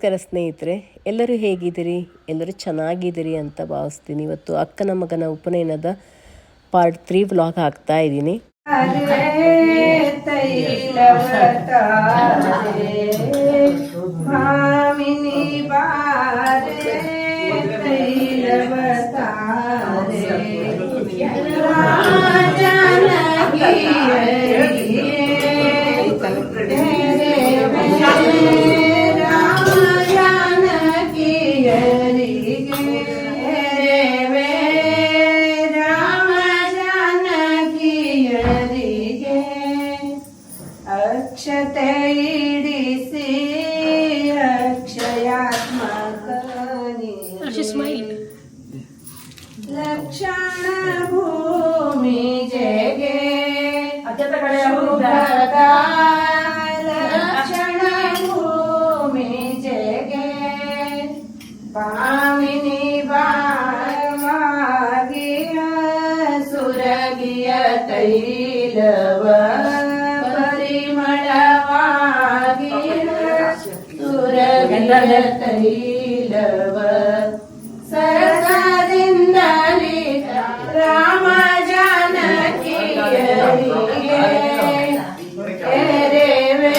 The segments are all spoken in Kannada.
ನಮಸ್ಕಾರ ಸ್ನೇಹಿತರೆ, ಎಲ್ಲರೂ ಹೇಗಿದ್ದೀರಿ? ಎಲ್ಲರೂ ಚೆನ್ನಾಗಿದ್ದೀರಿ ಅಂತ ಭಾವಿಸ್ತೀನಿ. ಇವತ್ತು ಅಕ್ಕನ ಮಗನ ಉಪನಯನದ ಪಾರ್ಟ್ ತ್ರೀ ವ್ಲಾಗ್ ಹಾಕ್ತಾ ಇದ್ದೀನಿ. ಭಾಮಿನಿ Oh. ತೈಲವ ಪರಿಮಳವಾಗಿಯ ಸುರಗಿಯ ತೈಲವ ಸರಸದಿಂದಲಿ ರಾಮ ಜಾನಕಿಯರಿಗೆ ಎರೆವೆ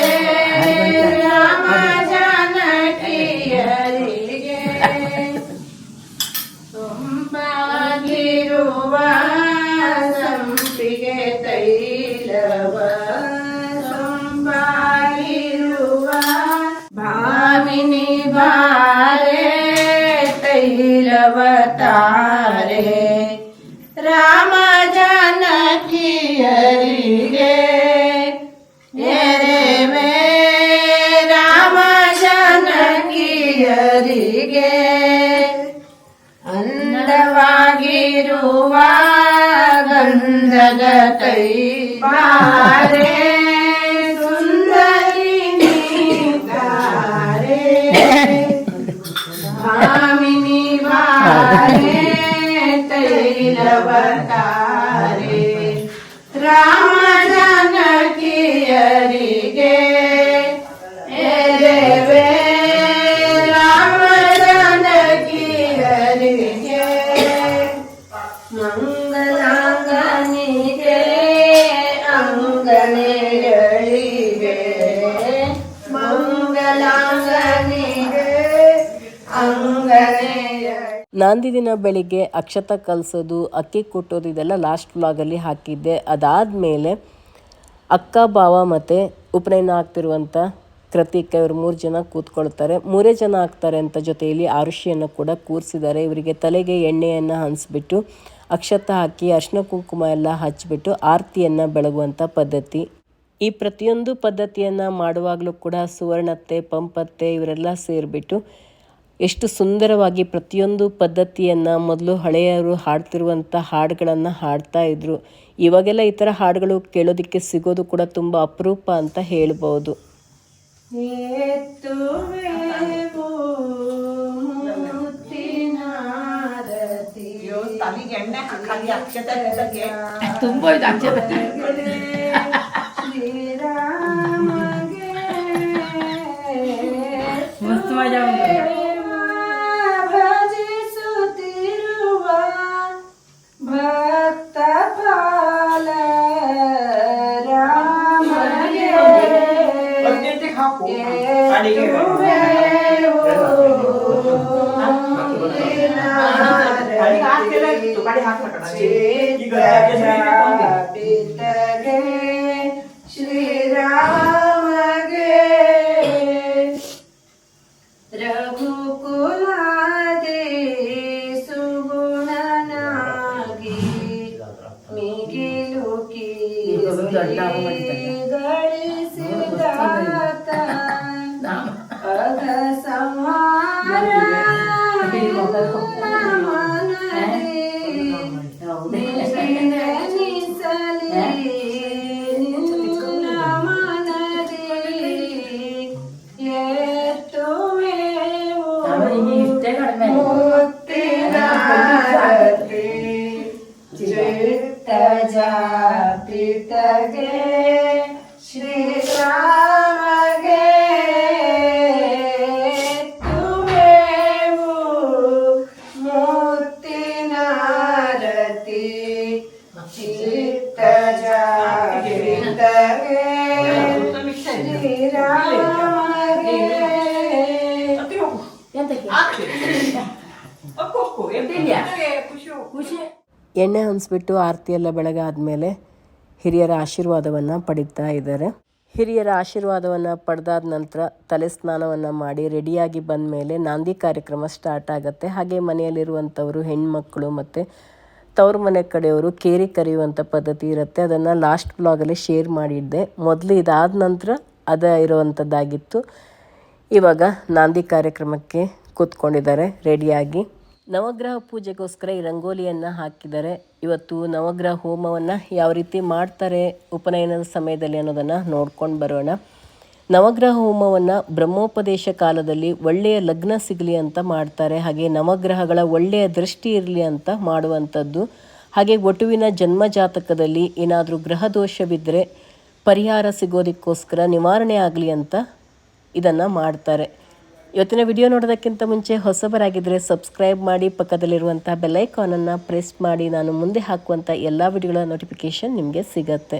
ರಾಮ ಜಾನಕಿಯರಿಗೆ ತುಂಬಾಗಿರುವ ಭಾಮಿನಿ ಬಾರೆ ತೈಲವ ತಾರೆ ರಾಮ ಜಾನಕಿಯರಿಗೆ. ಎರೆವೆ ರಾಮ ಜಾನಕಿಯರಿಗೆ. ಅಂದವಾಗಿರುವ ಗಂಧದ ಕೈ ಬಾರೆ. ತೈಲವತಾರೆ ರಾಮ ಜಾನಕಿಯರಿಗೆ ಎರೆವೆ ರಾಮ ಜಾನಕಿಯರಿಗೆ ಮಂಗಲಾಂಗನಿಗೆ ಅಂಗನೆಗಳಿಗೆ ನಾಂದಿ ದಿನ ಬೆಳಿಗ್ಗೆ ಅಕ್ಷತ ಕಲಿಸೋದು, ಅಕ್ಕಿ ಕುಟ್ಟೋದು ಇದೆಲ್ಲ ಲಾಸ್ಟ್ ವ್ಲಾಗಲ್ಲಿ ಹಾಕಿದ್ದೆ. ಅದಾದಮೇಲೆ ಅಕ್ಕ, ಭಾವ ಮತ್ತು ಉಪನಯನ ಆಗ್ತಿರುವಂಥ ಕೃತಿಕ ಇವರು ಮೂರು ಜನ ಕೂತ್ಕೊಳ್ತಾರೆ. ಮೂರೇ ಜನ ಆಗ್ತಾರೆ ಅಂತ ಜೊತೆಯಲ್ಲಿ ಆರುಷಿಯನ್ನು ಕೂಡ ಕೂರಿಸಿದ್ದಾರೆ. ಇವರಿಗೆ ತಲೆಗೆ ಎಣ್ಣೆಯನ್ನು ಹಂಚಿಬಿಟ್ಟು ಅಕ್ಷತ ಹಾಕಿ ಅರ್ಶಿನ ಕುಂಕುಮ ಎಲ್ಲ ಹಚ್ಚಿಬಿಟ್ಟು ಆರತಿಯನ್ನು ಬೆಳಗುವಂಥ ಪದ್ಧತಿ. ಈ ಪ್ರತಿಯೊಂದು ಪದ್ಧತಿಯನ್ನು ಮಾಡುವಾಗಲೂ ಕೂಡ ಸುವರ್ಣತ್ತೆ ಪಂಪತ್ತೆ ಇವರೆಲ್ಲ ಸೇರಿಬಿಟ್ಟು ಎಷ್ಟು ಸುಂದರವಾಗಿ ಪ್ರತಿಯೊಂದು ಪದ್ಧತಿಯನ್ನು ಮೊದಲು ಹಳೆಯವರು ಹಾಡ್ತಿರುವಂಥ ಹಾಡುಗಳನ್ನು ಹಾಡ್ತಾ ಇದ್ರು. ಇವಾಗೆಲ್ಲ ಈ ಥರ ಹಾಡುಗಳು ಕೇಳೋದಕ್ಕೆ ಸಿಗೋದು ಕೂಡ ತುಂಬ ಅಪರೂಪ ಅಂತ ಹೇಳ್ಬೋದು. ತುಂಬ ಇದು ಅಕ್ಷತೆ. ಶ್ರೀರಾಮಗೆ ಮಸ್ತ್ ಮಜಾ దొడ్డ ಎಣ್ಣೆ ಹಂಚ್ಬಿಟ್ಟು ಆರತಿ ಎಲ್ಲ ಬೆಳಗಾದ್ಮೇಲೆ ಹಿರಿಯರ ಆಶೀರ್ವಾದವನ್ನು ಪಡಿತಾ ಇದ್ದಾರೆ. ಹಿರಿಯರ ಆಶೀರ್ವಾದವನ್ನು ಪಡೆದಾದ ನಂತರ ತಲೆ ಸ್ನಾನವನ್ನು ಮಾಡಿ ರೆಡಿಯಾಗಿ ಬಂದ ಮೇಲೆ ನಾಂದಿ ಕಾರ್ಯಕ್ರಮ ಸ್ಟಾರ್ಟ್ ಆಗುತ್ತೆ. ಹಾಗೆ ಮನೆಯಲ್ಲಿರುವಂಥವರು, ಹೆಣ್ಮಕ್ಳು ಮತ್ತು ತವ್ರ ಮನೆ ಕಡೆಯವರು ಕೇರಿ ಕರೆಯುವಂಥ ಪದ್ಧತಿ ಇರುತ್ತೆ. ಅದನ್ನು ಲಾಸ್ಟ್ ಬ್ಲಾಗಲ್ಲಿ ಶೇರ್ ಮಾಡಿದ್ದೆ. ಮೊದಲು ಇದಾದ ನಂತರ ಅದ ಇರುವಂಥದ್ದಾಗಿತ್ತು. ಇವಾಗ ನಾಂದಿ ಕಾರ್ಯಕ್ರಮಕ್ಕೆ ಕೂತ್ಕೊಂಡಿದ್ದಾರೆ. ರೆಡಿಯಾಗಿ ನವಗ್ರಹ ಪೂಜೆಗೋಸ್ಕರ ಈ ರಂಗೋಲಿಯನ್ನು ಹಾಕಿದ್ದಾರೆ ಇವತ್ತು ನವಗ್ರಹ ಹೋಮವನ್ನು ಯಾವ ರೀತಿ ಮಾಡ್ತಾರೆ ಉಪನಯನದ ಸಮಯದಲ್ಲಿ ಅನ್ನೋದನ್ನು ನೋಡ್ಕೊಂಡು ಬರೋಣ. ನವಗ್ರಹ ಹೋಮವನ್ನು ಬ್ರಹ್ಮೋಪದೇಶ ಕಾಲದಲ್ಲಿ ಒಳ್ಳೆಯ ಲಗ್ನ ಸಿಗಲಿ ಅಂತ ಮಾಡ್ತಾರೆ. ಹಾಗೆ ನವಗ್ರಹಗಳ ಒಳ್ಳೆಯ ದೃಷ್ಟಿ ಇರಲಿ ಅಂತ ಮಾಡುವಂಥದ್ದು. ಹಾಗೆ ಒಟುವಿನ ಜನ್ಮ ಜಾತಕದಲ್ಲಿ ಏನಾದರೂ ಗ್ರಹ ದೋಷವಿದ್ದರೆ ಪರಿಹಾರ ಸಿಗೋದಕ್ಕೋಸ್ಕರ ನಿವಾರಣೆ ಆಗಲಿ ಅಂತ ಇದನ್ನು ಮಾಡ್ತಾರೆ. ಇವತ್ತಿನ ವಿಡಿಯೋ ನೋಡೋದಕ್ಕಿಂತ ಮುಂಚೆ ಹೊಸಬರಾಗಿದ್ದರೆ ಸಬ್ಸ್ಕ್ರೈಬ್ ಮಾಡಿ ಪಕ್ಕದಲ್ಲಿರುವಂಥ ಬೆಲ್ಲೈಕಾನನ್ನು ಪ್ರೆಸ್ ಮಾಡಿ ನಾನು ಮುಂದೆ ಹಾಕುವಂಥ ಎಲ್ಲ ವಿಡಿಯೋಗಳ ನೋಟಿಫಿಕೇಷನ್ ನಿಮಗೆ ಸಿಗತ್ತೆ.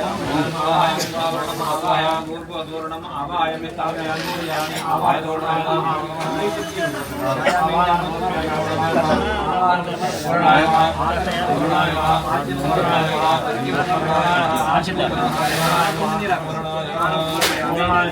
पूर्णाय पूर्णाय पूर्णाय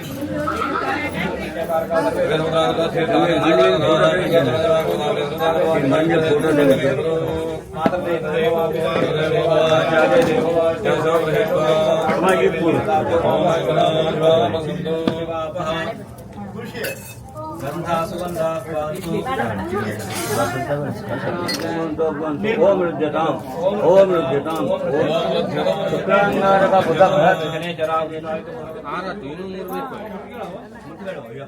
ओम रुद्यताम ओम रुद्यताम शुक्रांगार का बुधा जरा आना निर्मित Yeah.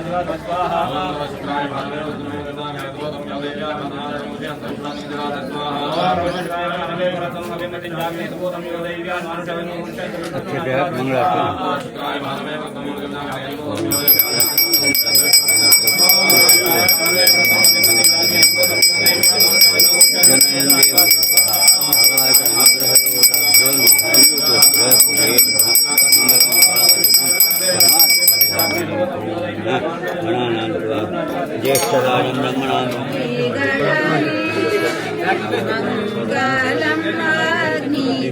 मंगला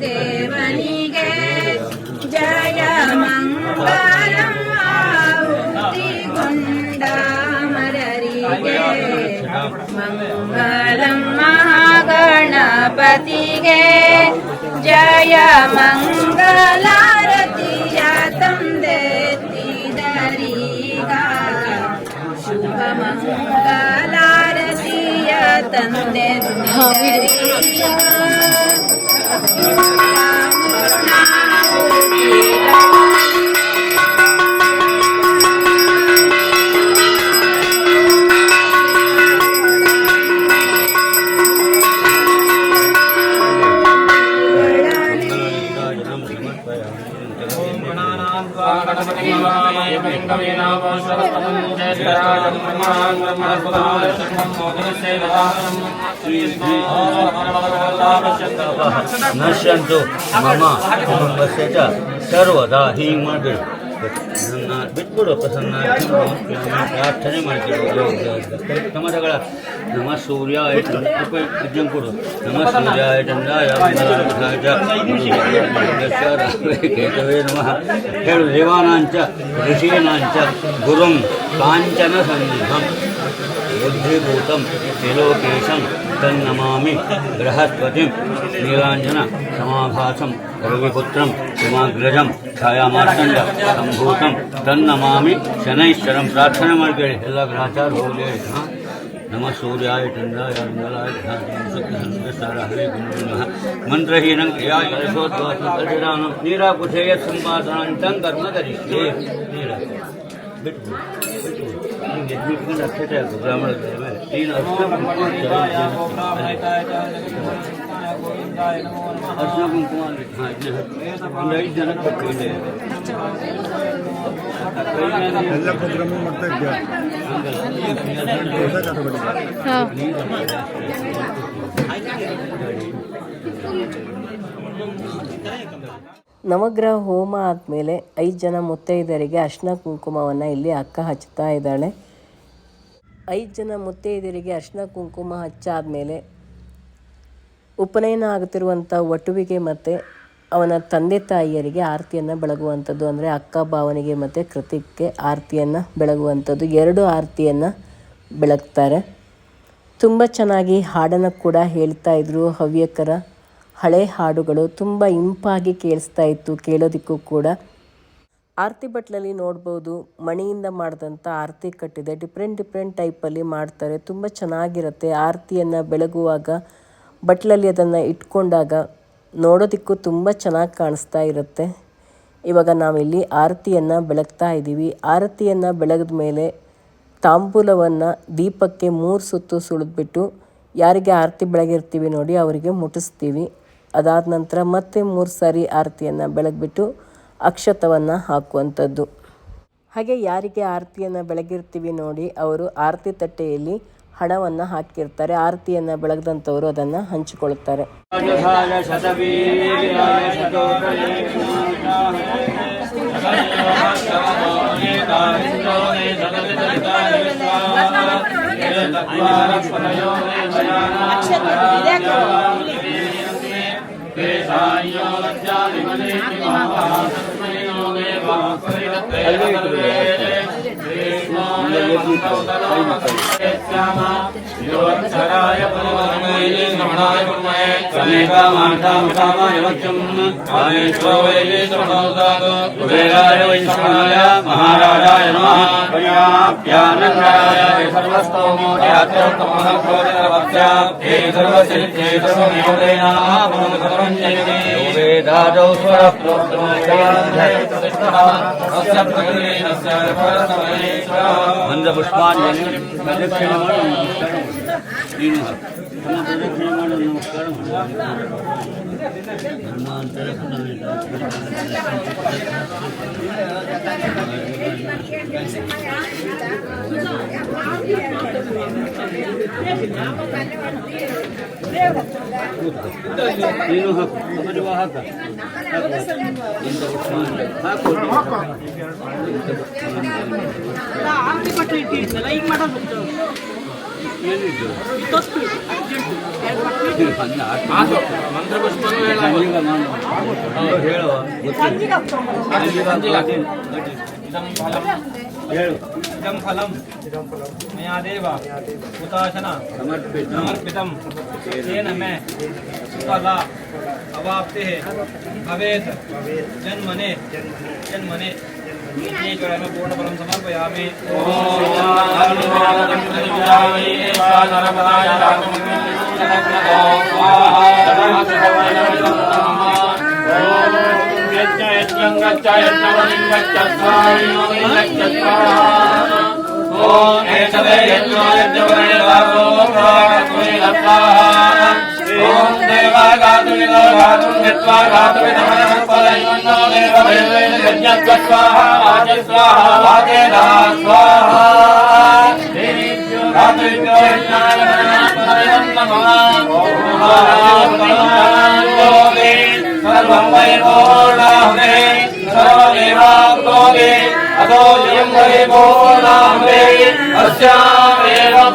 ದೇವನಿಗೆ ಜಯ ಮಂಗಲಂ ಆವೃತ್ತಿಗೊಂಡ ಮರರಿಗೆ ಮಂಗಲಂ ಮಹಾಗಣಪತಿಗೆ ಜಯ ಮಂಗಲ And then we're together. ನಶ್ಯಂತು ಮಮ ಕುಟುಂಬಸ್ಯ ಚ ಸರ್ವದಾ ಹೀಗೆ ಮಾಡಬೇಡಿ ನನ್ನ ಬಿಟ್ಬಿಡು ಪ್ರಸನ್ನ ಪ್ರಾರ್ಥನೆ ಮಾಡ್ತೀವಿ ಟಮಟಗಳ ನಮ ಸೂರ್ಯಾಯ ವಿದ್ಯಂ ಕೊಡು ನಮ ಸೂರ್ಯಾಯ ಚಂದ್ರಾಯ ಕೇತವೇ ನಮಃ ಹೇಳು ದೇವಾನಾಂಚ ಋಷೀನಾಂಚ ಗುರುಂ ಕಾಂಚನ ಸನ್ನಿಧಂ रुद्रीभूतं त्रिलोकेशं तमा बृहस्पति नीलांजन सामभासम रविपुत्र हिमाग्रजं छायामार्तण्ड संभूत तन्नमामि शनैश्वर प्रार्थना हेल्ला ग्रहाचार होले नम सूर्याय चंद्राय मंगलाय हरे क्रिया ಮೇಲೆ ನೀನು ಅರ್ಶನ ಕುಂಕುಮ ಒಂದು ಐದು ಎಲ್ಲ ಪ್ರೋಗ್ರಾಮು ಮಾಡ್ತಾ ಇದ್ಯಾ? ನವಗ್ರಹ ಹೋಮ ಆದಮೇಲೆ ಐದು ಜನ ಮುತ್ತೈದರಿಗೆ ಅರ್ಶಿನ ಕುಂಕುಮವನ್ನು ಇಲ್ಲಿ ಅಕ್ಕ ಹಚ್ತಾ ಇದ್ದಾಳೆ. ಐದು ಜನ ಮುತ್ತೈದೆಯರಿಗೆ ಅರ್ಶಿನ ಕುಂಕುಮ ಹಚ್ಚಾದ ಮೇಲೆ ಉಪನಯನ ಆಗುತ್ತಿರುವಂಥ ವಟುವಿಗೆ ಮತ್ತು ಅವನ ತಂದೆ ತಾಯಿಯರಿಗೆ ಆರತಿಯನ್ನು ಬೆಳಗುವಂಥದ್ದು, ಅಂದರೆ ಅಕ್ಕ ಭಾವನಿಗೆ ಮತ್ತು ಕೃತಿಕ್ಕೆ ಆರತಿಯನ್ನು ಬೆಳಗುವಂಥದ್ದು. ಎರಡು ಆರತಿಯನ್ನು ಬೆಳಗ್ತಾರೆ. ತುಂಬ ಚೆನ್ನಾಗಿ ಹಾಡನ್ನು ಕೂಡ ಹೇಳ್ತಾ ಇದ್ರು ಹವ್ಯಕರ ಹಳೆ ಹಾಡುಗಳು. ತುಂಬ ಇಂಪಾಗಿ ಕೇಳಿಸ್ತಾ ಇತ್ತು, ಕೇಳೋದಕ್ಕೂ ಕೂಡ. ಆರತಿ ಬಟ್ಲಲ್ಲಿ ನೋಡ್ಬೋದು, ಮಣಿಯಿಂದ ಮಾಡಿದಂಥ ಆರತಿ ಕಟ್ಟಿದೆ. ಡಿಫ್ರೆಂಟ್ ಡಿಫ್ರೆಂಟ್ ಟೈಪಲ್ಲಿ ಮಾಡ್ತಾರೆ. ತುಂಬ ಚೆನ್ನಾಗಿರುತ್ತೆ ಆರತಿಯನ್ನು ಬೆಳಗುವಾಗ. ಬಟ್ಲಲ್ಲಿ ಅದನ್ನು ಇಟ್ಕೊಂಡಾಗ ನೋಡೋದಕ್ಕೂ ತುಂಬ ಚೆನ್ನಾಗಿ ಕಾಣಿಸ್ತಾ ಇರುತ್ತೆ. ಇವಾಗ ನಾವಿಲ್ಲಿ ಆರತಿಯನ್ನು ಬೆಳಗ್ತಾ ಇದ್ದೀವಿ. ಆರತಿಯನ್ನು ಬೆಳಗಿದ ಮೇಲೆ ತಾಂಬೂಲವನ್ನು ದೀಪಕ್ಕೆ ಮೂರು ಸುತ್ತು ಸುಳಿದ್ಬಿಟ್ಟು ಯಾರಿಗೆ ಆರತಿ ಬೆಳಗಿರ್ತೀವಿ ನೋಡಿ ಅವರಿಗೆ ಮುಟ್ಟಿಸ್ತೀವಿ. ಅದಾದ ನಂತರ ಮತ್ತೆ ಮೂರು ಸಾರಿ ಆರತಿಯನ್ನು ಬೆಳಗ್ಬಿಟ್ಟು ಅಕ್ಷತವನ್ನು ಹಾಕುವಂಥದ್ದು. ಹಾಗೆ ಯಾರಿಗೆ ಆರತಿಯನ್ನು ಬೆಳಗಿರ್ತೀವಿ ನೋಡಿ, ಅವರು ಆರತಿ ತಟ್ಟೆಯಲ್ಲಿ ಹಣವನ್ನು ಹಾಕಿರ್ತಾರೆ. ಆರತಿಯನ್ನು ಬೆಳಗ್ದಂಥವರು ಅದನ್ನು ಹಂಚಿಕೊಳ್ತಾರೆ. योक्षराय परमहमैले श्रवणाय कुर्महे समेकामाठामठामायवक्षम् कामेश्वरवैले श्रवणोदात कुबेराय वै श्रवणाय महाराजाय नमः प्यानन्दाय सर्वस्तोमोदात्योत्तमः भवति सर्वस्य सर्वसिद्धे सर्वमेव तेनाः सर्वं जयते पंचपुष्पांजलि ಮಾಡು ನಮಸ್ಕಾರ ಮಾಡು. ಧರ್ಮಾಂತರ ನೀನು ಹಾಕು 만들고 싶은 거 해라. 어, ಹೇಳ와. 단지가 없던 거. 단지가 이상 팔람. స్వాహా వాచేదా స్వాహా గాతు విదో యజ్ఞాయ పరయోన్నమః ఓం భగవాన్ సర్వం వై పూర్ణాహుతే సర్వదేవాప్నోతి అదో యం వై పూర్ణాహుతే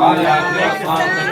Father,